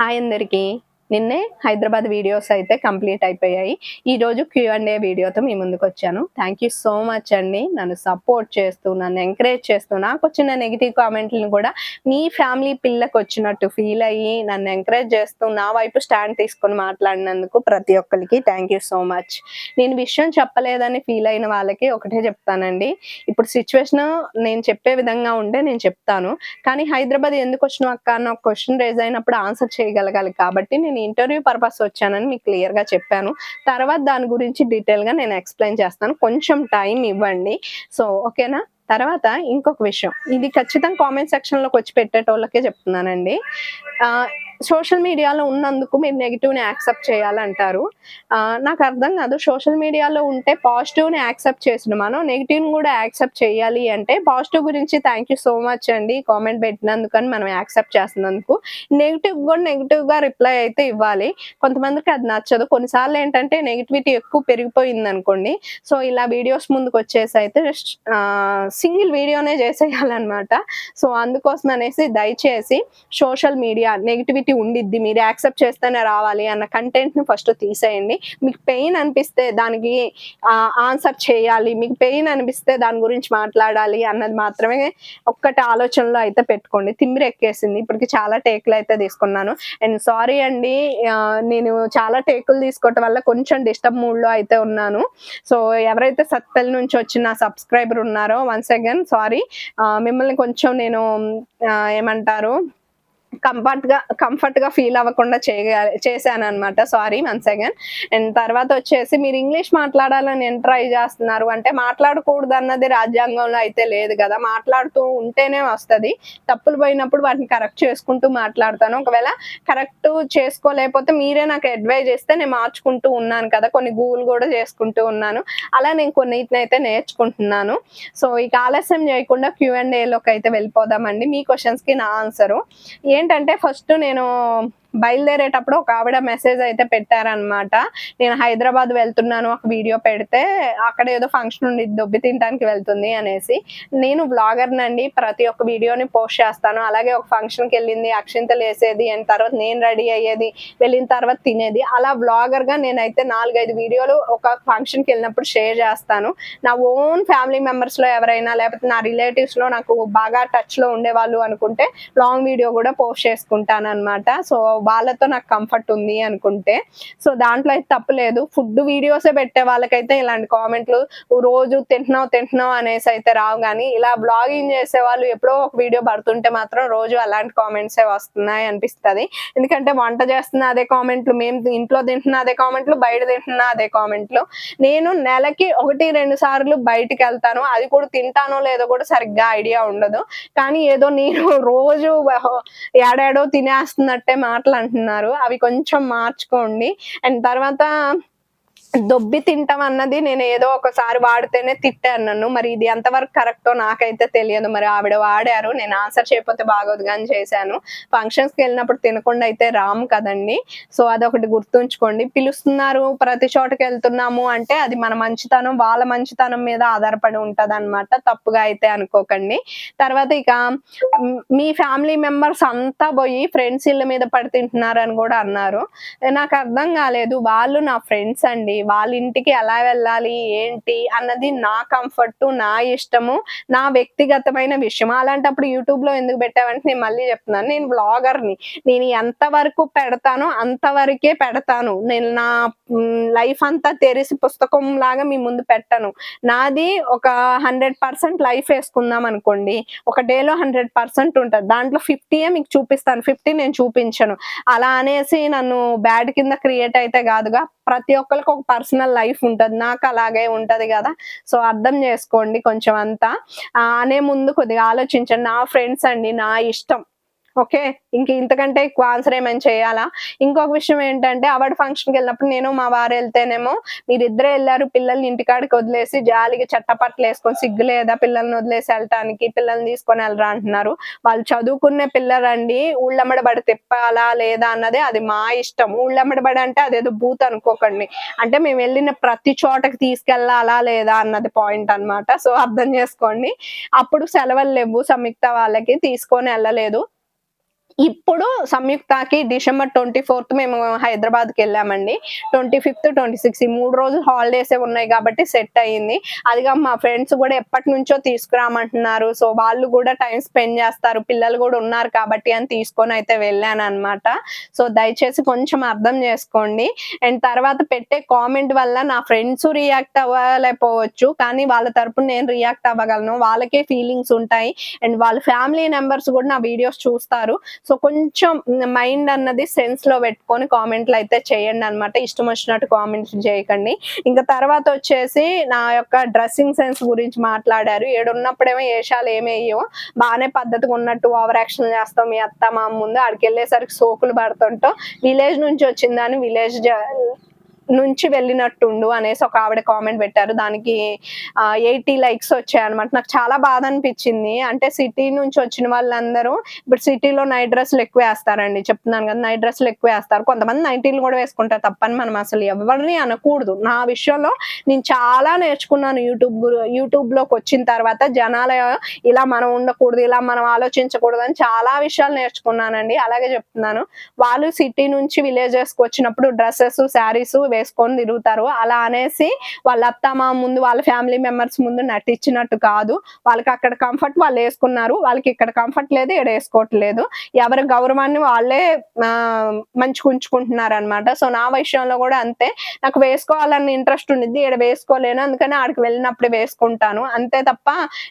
Hi అందరికీ. నిన్నే Hyderabad videos అయితే కంప్లీట్ అయిపోయాయి. ఈ రోజు క్యూ అండ్ ఏ వీడియోతో మీ ముందుకు వచ్చాను. థ్యాంక్ యూ సో మచ్ అండి. నన్ను సపోర్ట్ చేస్తూ నన్ను ఎంకరేజ్ చేస్తూ నాకు వచ్చిన నెగిటివ్ కామెంట్లను కూడా మీ ఫ్యామిలీ పిల్లకి వచ్చినట్టు ఫీల్ అయ్యి నన్ను ఎంకరేజ్ చేస్తూ నా వైపు స్టాండ్ తీసుకొని మాట్లాడినందుకు ప్రతి ఒక్కరికి థ్యాంక్ యూ సో మచ్ నేను విషయం చెప్పలేదని ఫీల్ అయిన వాళ్ళకి ఒకటే చెప్తానండి. ఇప్పుడు సిచ్యువేషన్ నేను చెప్పే విధంగా ఉంటే నేను చెప్తాను. కానీ హైదరాబాద్ ఎందుకు వచ్చిన అక్క? అన్న క్వశ్చన్ రేజ్ అయినప్పుడు ఆన్సర్ చేయగలగాలి కాబట్టి నేను ఇంటర్వ్యూ పర్పస్ వచ్చానని మీకు క్లియర్గా చెప్పాను. తర్వాత దాని గురించి డీటెయిల్గా నేను ఎక్స్ప్లెయిన్ చేస్తాను. కొంచెం టైం ఇవ్వండి. సో ఓకేనా తర్వాత ఇంకొక విషయం. ఇది ఖచ్చితంగా కామెంట్ సెక్షన్లోకి వచ్చి పెట్టేటోళ్ళకే చెప్తున్నానండి. సోషల్ మీడియాలో ఉన్నందుకు మీరు నెగిటివ్ని యాక్సెప్ట్ చేయాలంటారు. నాకు అర్థం కాదు. సోషల్ మీడియాలో ఉంటే పాజిటివ్ని యాక్సెప్ట్ చేసిన మనం నెగిటివ్ కూడా యాక్సెప్ట్ చేయాలి అంటే పాజిటివ్ గురించి థ్యాంక్ యూ సో మచ్ అండి కామెంట్ పెట్టినందుకు అని మనం యాక్సెప్ట్ చేస్తున్నందుకు. నెగిటివ్ కూడా నెగిటివ్గా రిప్లై అయితే ఇవ్వాలి. కొంతమందికి అది నచ్చదు. కొన్నిసార్లు ఏంటంటే నెగిటివిటీ ఎక్కువ పెరిగిపోయింది అనుకోండి సో ఇలా వీడియోస్ ముందుకు వచ్చేసి అయితే సింగిల్ వీడియోనే చేసేయాలన్నమాట. సో అందుకోసం అనేసి దయచేసి సోషల్ మీడియా నెగిటివిటీ ఉండిద్ది మీరు యాక్సెప్ట్ చేస్తేనే రావాలి అన్న కంటెంట్ని ఫస్ట్ తీసేయండి. మీకు పెయిన్ అనిపిస్తే దానికి ఆన్సర్ చేయాలి. మీకు పెయిన్ అనిపిస్తే దాని గురించి మాట్లాడాలి అన్నది మాత్రమే ఒక్కటి ఆలోచనలో అయితే పెట్టుకోండి. తిమ్మిరి ఎక్కేసింది. ఇప్పటికి చాలా టేకులు అయితే తీసుకున్నాను. అండ్ సారీ అండి నేను చాలా టేకులు తీసుకోవటం వల్ల కొంచెం డిస్టర్బ్ మూడ్లో అయితే ఉన్నాను. సో ఎవరైతే సత్పల్లి నుంచి వచ్చిన సబ్స్క్రైబర్ ఉన్నారో వన్స్ అగైన్ సారీ. మిమ్మల్ని కొంచెం నేను ఏమంటారు కంఫర్ట్గా కంఫర్ట్గా ఫీల్ అవ్వకుండా చేయాలి చేశాను అనమాట సారీ వన్స్ అగైన్ అండ్ తర్వాత వచ్చేసి మీరు ఇంగ్లీష్ మాట్లాడాలని నేను ట్రై చేస్తున్నారు? అంటే మాట్లాడకూడదు అన్నది రాజ్యాంగంలో అయితే లేదు కదా. మాట్లాడుతూ ఉంటేనే వస్తది. తప్పులు పోయినప్పుడు వాటిని కరెక్ట్ చేసుకుంటూ మాట్లాడతాను. ఒకవేళ కరెక్ట్ చేసుకోలేకపోతే మీరే నాకు అడ్వైజ్ చేస్తే నేను మార్చుకుంటూ ఉన్నాను కదా. కొన్ని గూగుల్ కూడా చేసుకుంటూ ఉన్నాను. అలా నేను కొన్నిటిని అయితే నేర్చుకుంటున్నాను. సో ఈ ఆలస్యం చేయకుండా క్యూ అండ్ ఏలోకి అయితే వెళ్ళిపోదామండి. మీ క్వశ్చన్స్కి నా ఆన్సరు ఏంటంటే ఫస్ట్ నేను బయలుదేరేటప్పుడు ఒక ఆవిడ మెసేజ్ అయితే పెట్టారనమాట నేను హైదరాబాద్ వెళ్తున్నాను ఒక వీడియో పెడితే అక్కడ ఏదో ఫంక్షన్ ఉండి దొబ్బి తినడానికి వెళ్తుంది అనేసి. నేను బ్లాగర్ నండి ప్రతి ఒక్క వీడియోని పోస్ట్ చేస్తాను. అలాగే ఒక ఫంక్షన్కి వెళ్ళింది అక్షింతలు వేసేది అండ్ తర్వాత నేను రెడీ అయ్యేది వెళ్ళిన తర్వాత తినేది. అలా బ్లాగర్గా నేనైతే నాలుగైదు వీడియోలు ఒక ఫంక్షన్కి వెళ్ళినప్పుడు షేర్ చేస్తాను. నా ఓన్ ఫ్యామిలీ మెంబర్స్లో ఎవరైనా లేకపోతే నా రిలేటివ్స్లో నాకు బాగా టచ్లో ఉండేవాళ్ళు అనుకుంటే లాంగ్ వీడియో కూడా పోస్ట్ చేసుకుంటాను అనమాట సో వాళ్ళతో నాకు కంఫర్ట్ ఉంది అనుకుంటే. సో దాంట్లో అయితే తప్పలేదు ఫుడ్ వీడియోసే పెట్టే వాళ్ళకైతే ఇలాంటి కామెంట్లు రోజు తింటున్నావు తింటున్నావు అనేసి అయితే రావు కానీ ఇలా బ్లాగింగ్ చేసే వాళ్ళు ఎప్పుడో ఒక వీడియో పడుతుంటే మాత్రం రోజు అలాంటి కామెంట్సే వస్తున్నాయి అనిపిస్తుంది. ఎందుకంటే వంట చేస్తున్న అదే కామెంట్లు మేము ఇంట్లో తింటున్న అదే కామెంట్లు బయట తింటున్న అదే కామెంట్లు. నేను నెలకి ఒకటి రెండు సార్లు బయటికి వెళ్తాను. అది కూడా తింటానో లేదో కూడా సరిగ్గా ఐడియా ఉండదు. కానీ ఏదో నేను రోజు ఏడాడో తినేస్తున్నట్టే మాటలు అంటున్నారు అవి కొంచెం మార్చుకోండి. అండ్ తర్వాత దొబ్బి తింటాం అన్నది నేను ఏదో ఒకసారి వాడితేనే తిట్టాను నన్ను. మరి ఇది ఎంతవరకు కరెక్టో నాకైతే తెలియదు. మరి ఆవిడ వాడారు. నేను ఆన్సర్ చేయకపోతే బాగోదు కానీ చేశాను. ఫంక్షన్స్కి వెళ్ళినప్పుడు తినకుండా అయితే రాము కదండి. సో అదొకటి గుర్తుంచుకోండి. పిలుస్తున్నారు ప్రతి చోటకి వెళ్తున్నాము అంటే అది మన మంచితనం వాళ్ళ మంచితనం మీద ఆధారపడి ఉంటది అనమాట తప్పుగా అయితే అనుకోకండి. తర్వాత ఇక మీ ఫ్యామిలీ మెంబర్స్ అంతా పోయి ఫ్రెండ్స్ ఇళ్ళ మీద పడి తింటున్నారు అని కూడా అన్నారు. నాకు అర్థం కాలేదు. వాళ్ళు నా ఫ్రెండ్స్ అండి. వాళ్ళ ఇంటికి ఎలా వెళ్ళాలి ఏంటి అన్నది నా కంఫర్ట్ నా ఇష్టము నా వ్యక్తిగతమైన విషయం. అలాంటప్పుడు యూట్యూబ్లో ఎందుకు పెట్టావంటే నేను మళ్ళీ చెప్తున్నాను. నేను బ్లాగర్ని నేను ఎంత వరకు పెడతానో అంతవరకే పెడతాను. నేను నా లైఫ్ అంతా తెరిసి పుస్తకం లాగా మీ ముందు పెట్టను. నాది ఒక హండ్రెడ్ పర్సెంట్ లైఫ్ వేసుకుందాం అనుకోండి ఒక డేలో హండ్రెడ్ పర్సెంట్ ఉంటుంది. దాంట్లో ఫిఫ్టీయే మీకు చూపిస్తాను. ఫిఫ్టీ నేను చూపించను. అలా అనేసి నన్ను బ్యాడ్ కింద క్రియేట్ అయితే కాదుగా ప్రతి ఒక్కరికి ఒక పర్సనల్ లైఫ్ ఉంటుంది నాకు అలాగే ఉంటది కదా. సో అర్థం చేసుకోండి కొంచెం అంతా. అనే ముందు కొద్దిగా ఆలోచించండి. నా ఫ్రెండ్స్ అండి నా ఇష్టం. ఓకే? ఇంక ఇంతకంటే ఎక్కువ ఆన్సర్ ఏమైనా చేయాలా? ఇంకొక విషయం ఏంటంటే అవార్డు ఫంక్షన్కి వెళ్ళినప్పుడు నేను మా వారు వెళ్తేనేమో మీరిద్దరే వెళ్ళారు పిల్లల్ని ఇంటికాడికి వదిలేసి జాలిగా చట్టపట్టలు వేసుకొని సిగ్గు లేదా పిల్లల్ని వదిలేసి వెళ్ళటానికి పిల్లల్ని తీసుకొని వెళ్ళరా అంటున్నారు. వాళ్ళు చదువుకునే పిల్లలండి ఊళ్ళమ్మడబడి తిప్పాలా లేదా అన్నది అది మా ఇష్టం. ఊళ్ళమ్మడబడి అంటే అదేదో బూత్ అనుకోకండి. అంటే మేము వెళ్ళిన ప్రతి చోటకి తీసుకెళ్ళాలా లేదా అన్నది పాయింట్ అన్నమాట. సో అర్థం చేసుకోండి. అప్పుడు సెలవులు లేవు సంయుక్త వాళ్ళకి తీసుకొని వెళ్ళలేదు. ఇప్పుడు సంయుక్తకి డిసెంబర్ ట్వంటీ ఫోర్త్ మేము హైదరాబాద్కి వెళ్ళామండి. ట్వంటీ ఫిఫ్త్ ట్వంటీ సిక్స్ ఈ మూడు రోజులు హాలిడేసే ఉన్నాయి కాబట్టి సెట్ అయ్యింది. అదిగా మా ఫ్రెండ్స్ కూడా ఎప్పటి నుంచో తీసుకురామంటున్నారు. సో వాళ్ళు కూడా టైం స్పెండ్ చేస్తారు. పిల్లలు కూడా ఉన్నారు కాబట్టి అని తీసుకొని అయితే వెళ్ళాను అనమాట సో దయచేసి కొంచెం అర్థం చేసుకోండి. అండ్ తర్వాత పెట్టే కామెంట్ వల్ల నా ఫ్రెండ్స్ రియాక్ట్ అవ్వలేకపోవచ్చు. కానీ వాళ్ళ తరపున నేను రియాక్ట్ అవ్వగలను. వాళ్ళకే ఫీలింగ్స్ ఉంటాయి. అండ్ వాళ్ళ ఫ్యామిలీ మెంబర్స్ కూడా నా వీడియోస్ చూస్తారు. సో కొంచెం మైండ్ అన్నది సెన్స్లో పెట్టుకొని కామెంట్లు అయితే చేయండి అనమాట ఇష్టం వచ్చినట్టు కామెంట్స్ చేయకండి. ఇంకా తర్వాత వచ్చేసి నా యొక్క డ్రెస్సింగ్ సెన్స్ గురించి మాట్లాడారు. ఏడున్నప్పుడేమో ఏషాలు ఏమేయో బాగానే పద్ధతిగా ఉన్నట్టు ఓవర్ యాక్షన్ చేస్తాం మీ అత్త మా ముందు. అక్కడికి వెళ్ళేసరికి సోకులు పడుతుంటాం. విలేజ్ నుంచి వచ్చిందని విలేజ్ నుంచి వెళ్ళినట్టుండు అనేసి ఒక ఆవిడ కామెంట్ పెట్టారు. దానికి ఎయిటీ లైక్స్ వచ్చాయి అనమాట నాకు చాలా బాధ అనిపించింది. అంటే సిటీ నుంచి వచ్చిన వాళ్ళందరూ ఇప్పుడు సిటీలో నైట్ డ్రెస్లు ఎక్కువ వేస్తారండి. చెప్తున్నాను కదా నైట్ డ్రెస్లు ఎక్కువ వేస్తారు. కొంతమంది నైటీలు కూడా వేసుకుంటారు తప్పని మనం అసలు ఎవరిని అనకూడదు. నా విషయంలో నేను చాలా నేర్చుకున్నాను యూట్యూబ్ యూట్యూబ్లోకి వచ్చిన తర్వాత జనాల ఇలా మనం ఉండకూడదు ఇలా మనం ఆలోచించకూడదు అని చాలా విషయాలు నేర్చుకున్నానండి. అలాగే చెప్తున్నాను. వాళ్ళు సిటీ నుంచి విలేజెస్కి వచ్చినప్పుడు డ్రెస్సెస్ శారీస్ వేసుకొని తిరుగుతారు. అలా అనేసి వాళ్ళ అత్త మా ముందు వాళ్ళ ఫ్యామిలీ మెంబర్స్ ముందు నటించినట్టు కాదు. వాళ్ళకి అక్కడ కంఫర్ట్ వాళ్ళు వేసుకున్నారు. వాళ్ళకి ఇక్కడ కంఫర్ట్ లేదు ఇక్కడ వేసుకోవట్లేదు. ఎవరి గౌరవాన్ని వాళ్ళే మంచి ఉంచుకుంటున్నారు అనమాట సో నా విషయంలో కూడా అంతే. నాకు వేసుకోవాలని ఇంట్రెస్ట్ ఉండిద్ది ఇక్కడ వేసుకోలేను. అందుకని ఆడికి వెళ్ళినప్పుడు వేసుకుంటాను. అంతే తప్ప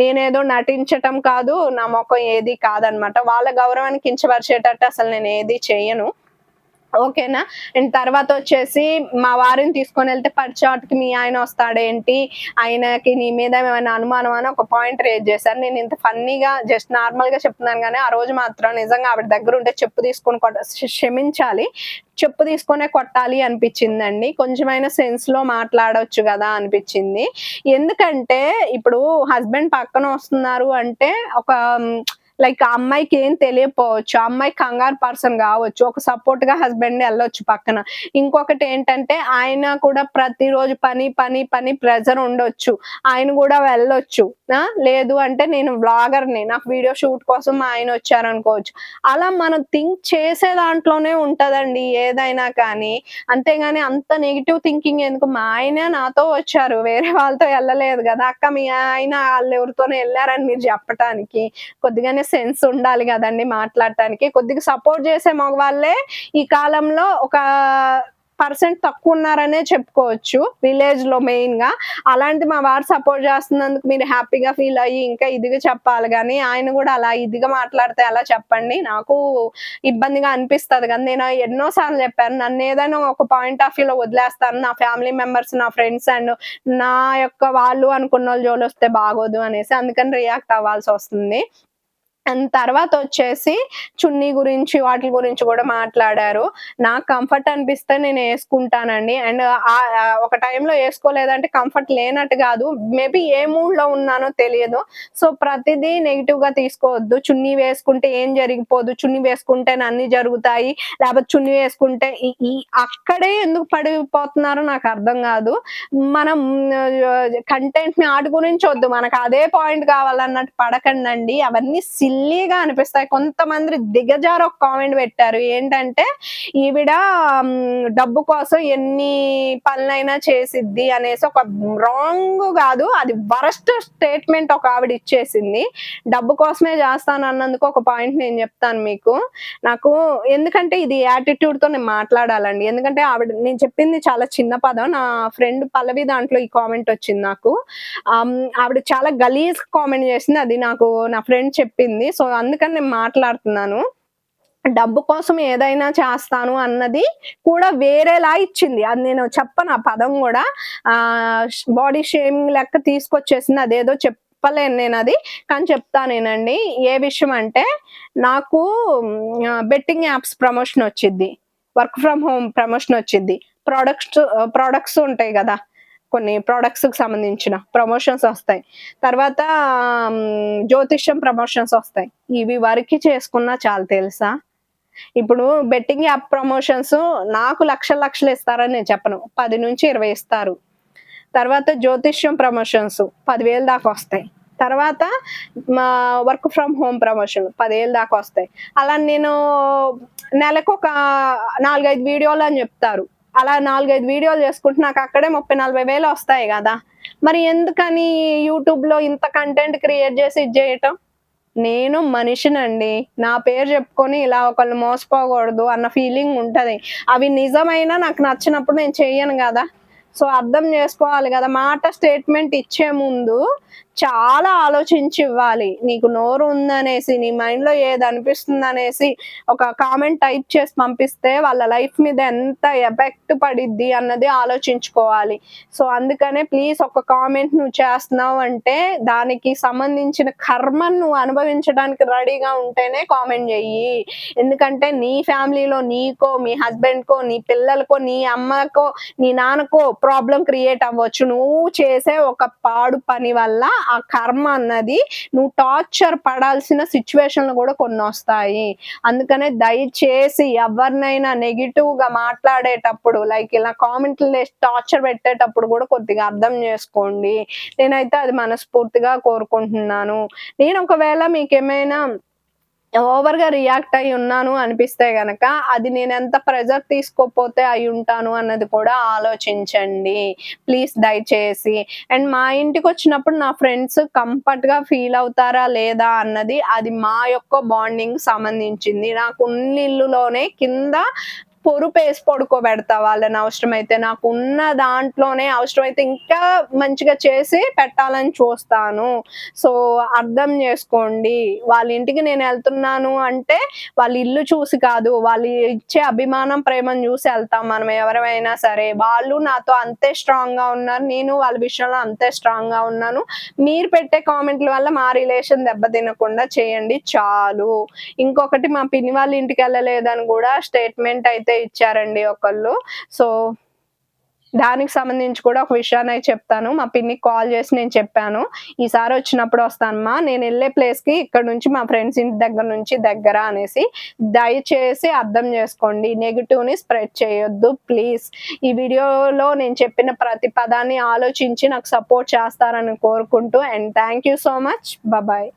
నేనేదో నటించటం కాదు నా మొఖం ఏది కాదనమాట వాళ్ళ గౌరవాన్ని కించపరిచేటట్టు అసలు నేను ఏది చేయను. ఓకేనా? అండ్ తర్వాత వచ్చేసి మా వారిని తీసుకొని వెళ్తే పరిచాటుకి మీ ఆయన వస్తాడేంటి? ఆయనకి నీ మీద ఏమైనా అనుమానం అని ఒక పాయింట్ రేజ్ చేశారు. నేను ఇంత ఫన్నీగా జస్ట్ నార్మల్గా చెప్తున్నాను కానీ ఆ రోజు మాత్రం నిజంగా ఆవిడ దగ్గర ఉంటే చెప్పు తీసుకొని కొట్ట క్షమించాలి. చెప్పు తీసుకునే కొట్టాలి అనిపించిందండి. కొంచెమైనా సెన్స్లో మాట్లాడవచ్చు కదా అనిపించింది. ఎందుకంటే ఇప్పుడు హస్బెండ్ పక్కన వస్తున్నారు అంటే ఒక లైక్ ఆ అమ్మాయికి ఏం తెలియకపోవచ్చు. ఆ అమ్మాయి కంగారు పర్సన్ కావచ్చు. ఒక సపోర్ట్గా హస్బెండ్ వెళ్ళొచ్చు పక్కన. ఇంకొకటి ఏంటంటే ఆయన కూడా ప్రతిరోజు పని పని పని ప్రెజర్ ఉండొచ్చు. ఆయన కూడా వెళ్ళొచ్చు. లేదు అంటే నేను బ్లాగర్ని నాకు వీడియో షూట్ కోసం మా ఆయన వచ్చారనుకోవచ్చు. అలా మనం థింక్ చేసే దాంట్లోనే ఉంటదండి ఏదైనా కానీ. అంతేగాని అంత నెగిటివ్ థింకింగ్ ఎందుకు? మా ఆయన నాతో వచ్చారు. వేరే వాళ్ళతో వెళ్ళలేదు కదా. అక్క మీ ఆయన వాళ్ళు ఎవరితోనే వెళ్ళారని మీరు చెప్పటానికి. కొద్దిగానే సెన్స్ ఉండాలి కదండి మాట్లాడటానికి. కొద్దిగా సపోర్ట్ చేసే మగవాళ్ళే ఈ కాలంలో ఒక పర్సెంట్ తక్కువ ఉన్నారనే చెప్పుకోవచ్చు విలేజ్లో మెయిన్గా అలాంటి మా వారు సపోర్ట్ చేస్తున్నందుకు మీరు హ్యాపీగా ఫీల్ అయ్యి ఇంకా ఇదిగా చెప్పాలి కానీ ఆయన కూడా అలా ఇదిగా మాట్లాడితే అలా చెప్పండి. నాకు ఇబ్బందిగా అనిపిస్తుంది కానీ నేను ఎన్నో సార్లు చెప్పాను నన్ను ఏదైనా ఒక పాయింట్ ఆఫ్ వ్యూలో వదిలేస్తాను. నా ఫ్యామిలీ మెంబర్స్ నా ఫ్రెండ్స్ అండ్ నా యొక్క వాళ్ళు అనుకున్న వాళ్ళు జోలు వస్తే బాగోదు అనేసి అందుకని రియాక్ట్ అవ్వాల్సి వస్తుంది. తర్వాత వచ్చేసి చున్నీ గురించి వాటి గురించి కూడా మాట్లాడారు. నాకు కంఫర్ట్ అనిపిస్తే నేను వేసుకుంటానండి. అండ్ ఒక టైంలో వేసుకోలేదంటే కంఫర్ట్ లేనట్టు కాదు. మేబీ ఏ మూడ్లో ఉన్నానో తెలియదు. సో ప్రతిదీ నెగిటివ్గా తీసుకోవద్దు. చున్నీ వేసుకుంటే ఏం జరిగిపోదు. చున్నీ వేసుకుంటే అన్ని జరుగుతాయి. లేకపోతే చున్నీ వేసుకుంటే ఈ అక్కడే ఎందుకు పడిపోతున్నారో నాకు అర్థం కాదు. మనం కంటెంట్ని ఆటి గురించి వద్దు. మనకు అదే పాయింట్ కావాలన్నట్టు పడకండి అవన్నీ సిల్లీగా అనిపిస్తాయి. కొంతమంది దిగజారు ఒక కామెంట్ పెట్టారు. ఏంటంటే ఈవిడ డబ్బు కోసం ఎన్ని పనులైనా చేసిద్ది అనేసి ఒక రాంగ్ కాదు. అది వరస్ట్ స్టేట్మెంట్ ఒక ఆవిడ ఇచ్చేసింది. డబ్బు కోసమే చేస్తాను అన్నందుకు ఒక పాయింట్ నేను చెప్తాను మీకు. నాకు ఎందుకంటే ఇది యాటిట్యూడ్తో నేను మాట్లాడాలండి. ఎందుకంటే ఆవిడ నేను చెప్పింది చాలా చిన్న పదం. నా ఫ్రెండ్ పల్లవి దాంట్లో ఈ కామెంట్ వచ్చింది నాకు. ఆవిడ చాలా గలీజ్ కామెంట్ చేసింది. అది నాకు నా ఫ్రెండ్ చెప్పింది. సో అందుకని నేను మాట్లాడుతున్నాను. డబ్బు కోసం ఏదైనా చేస్తాను అన్నది కూడా వేరేలా ఇచ్చింది. అది నేను చెప్పను ఆ పదం కూడా. ఆ బాడీ షేమింగ్ లెక్క తీసుకొచ్చేసింది. అదేదో చెప్పలేను నేను అది కానీ చెప్తానేనండి ఏ విషయం అంటే నాకు బెట్టింగ్ యాప్స్ ప్రమోషన్ వచ్చింది వర్క్ ఫ్రమ్ హోమ్ ప్రమోషన్ వచ్చింది ప్రోడక్ట్స్ ప్రోడక్ట్స్ ఉంటాయి కదా. కొన్ని ప్రోడక్ట్స్కి సంబంధించిన ప్రమోషన్స్ వస్తాయి. తర్వాత జ్యోతిష్యం ప్రమోషన్స్ వస్తాయి. ఇవి వరకు చేసుకున్నా చాలా తెలుసా? ఇప్పుడు బెట్టింగ్ యాప్ ప్రమోషన్స్ నాకు లక్షల లక్షలు ఇస్తారని నేను చెప్పను. పది నుంచి ఇరవై ఇస్తారు. తర్వాత జ్యోతిష్యం ప్రమోషన్స్ పదివేలు దాకా వస్తాయి. తర్వాత మా వర్క్ ఫ్రమ్ హోమ్ ప్రమోషన్ పదివేలు దాకా వస్తాయి. అలా నేను నెలకు ఒక నాలుగైదు వీడియోలు అని చెప్తారు. అలా నాలుగైదు వీడియోలు చేసుకుంటే నాకు అక్కడే ముప్పై నలభై వేలు వస్తాయి కదా. మరి ఎందుకని యూట్యూబ్లో ఇంత కంటెంట్ క్రియేట్ చేసి ఇది చేయటం? నేను మనిషినండి. నా పేరు చెప్పుకొని ఇలా ఒకళ్ళు మోసపోకూడదు అన్న ఫీలింగ్ ఉంటుంది. అవి నిజమైనా నాకు నచ్చినప్పుడు నేను చేయను కదా. సో అర్థం చేసుకోవాలి కదా. మాట స్టేట్మెంట్ ఇచ్చే ముందు చాలా ఆలోచించి ఇవ్వాలి నీకు నోరు ఉందనేసి నీ మైండ్లో ఏది అనిపిస్తుంది అనేసి ఒక కామెంట్ టైప్ చేసి పంపిస్తే వాళ్ళ లైఫ్ మీద ఎంత ఎఫెక్ట్ పడిద్ది అన్నది ఆలోచించుకోవాలి. సో అందుకనే ప్లీజ్ ఒక కామెంట్ నువ్వు చేస్తున్నావు అంటే దానికి సంబంధించిన కర్మను నువ్వు అనుభవించడానికి రెడీగా ఉంటేనే కామెంట్ చెయ్యి. ఎందుకంటే నీ ఫ్యామిలీలో నీకో మీ హస్బెండ్ కో నీ పిల్లలకో నీ అమ్మకో నీ నాన్నకో ప్రాబ్లం క్రియేట్ అవ్వచ్చు. నువ్వు చేసే ఒక పాడు పని వల్ల ఆ కర్మ అన్నది నువ్వు టార్చర్ పడాల్సిన సిచ్యువేషన్లు కూడా కొన్ని వస్తాయి. అందుకనే దయచేసి ఎవరినైనా నెగిటివ్గా మాట్లాడేటప్పుడు లైక్ ఇలా కామెంట్లు టార్చర్ పెట్టేటప్పుడు కూడా కొద్దిగా అర్థం చేసుకోండి. నేనైతే అది మనస్ఫూర్తిగా కోరుకుంటున్నాను. నేను ఒకవేళ మీకు ఏమైనా ఓవర్గా రియాక్ట్ అయి ఉన్నాను అనిపిస్తే గనక అది నేను ఎంత ప్రెజర్ తీసుకోపోతే అయి ఉంటాను అన్నది కూడా ఆలోచించండి. ప్లీజ్ దయచేసి. అండ్ మా ఇంటికి వచ్చినప్పుడు నా ఫ్రెండ్స్ కంఫర్ట్గా ఫీల్ అవుతారా లేదా అన్నది అది మా యొక్క బాండింగ్ సంబంధించింది. నాకు ఉన్న ఇల్లులోనే కింద పొరుపు వేసి పడుకోబెడతా వాళ్ళని అవసరమైతే. నాకు ఉన్న దాంట్లోనే అవసరమైతే ఇంకా మంచిగా చేసి పెట్టాలని చూస్తాను. సో అర్థం చేసుకోండి. వాళ్ళ ఇంటికి నేను వెళ్తున్నాను అంటే వాళ్ళ ఇల్లు చూసి కాదు వాళ్ళు ఇచ్చే అభిమానం ప్రేమను చూసి వెళ్తాం మనం ఎవరైనా సరే. వాళ్ళు నాతో అంతే స్ట్రాంగ్గా ఉన్నారు నేను వాళ్ళ విషయంలో అంతే స్ట్రాంగ్గా ఉన్నాను. మీరు పెట్టే కామెంట్ల వల్ల మా రిలేషన్ దెబ్బతినకుండా చేయండి చాలు. ఇంకొకటి మా పిన్ని వాళ్ళ ఇంటికి వెళ్ళలేదని కూడా స్టేట్మెంట్ అయితే ఇచ్చారండి ఒకళ్ళు. సో దానికి సంబంధించి కూడా ఒక విషయాన్ని అయితే చెప్తాను. మా పిన్నికి కాల్ చేసి నేను చెప్పాను. ఈసారి వచ్చినప్పుడు వస్తానమ్మా. నేను వెళ్ళే ప్లేస్కి ఇక్కడ నుంచి మా ఫ్రెండ్స్ ఇంటి దగ్గర నుంచి దగ్గర అనేసి దయచేసి అర్థం చేసుకోండి. నెగిటివ్ని స్ప్రెడ్ చేయొద్దు. ప్లీజ్. ఈ వీడియోలో నేను చెప్పిన ప్రతి పదాన్ని ఆలోచించి నాకు సపోర్ట్ చేస్తారని కోరుకుంటూ and thank you so much. Bye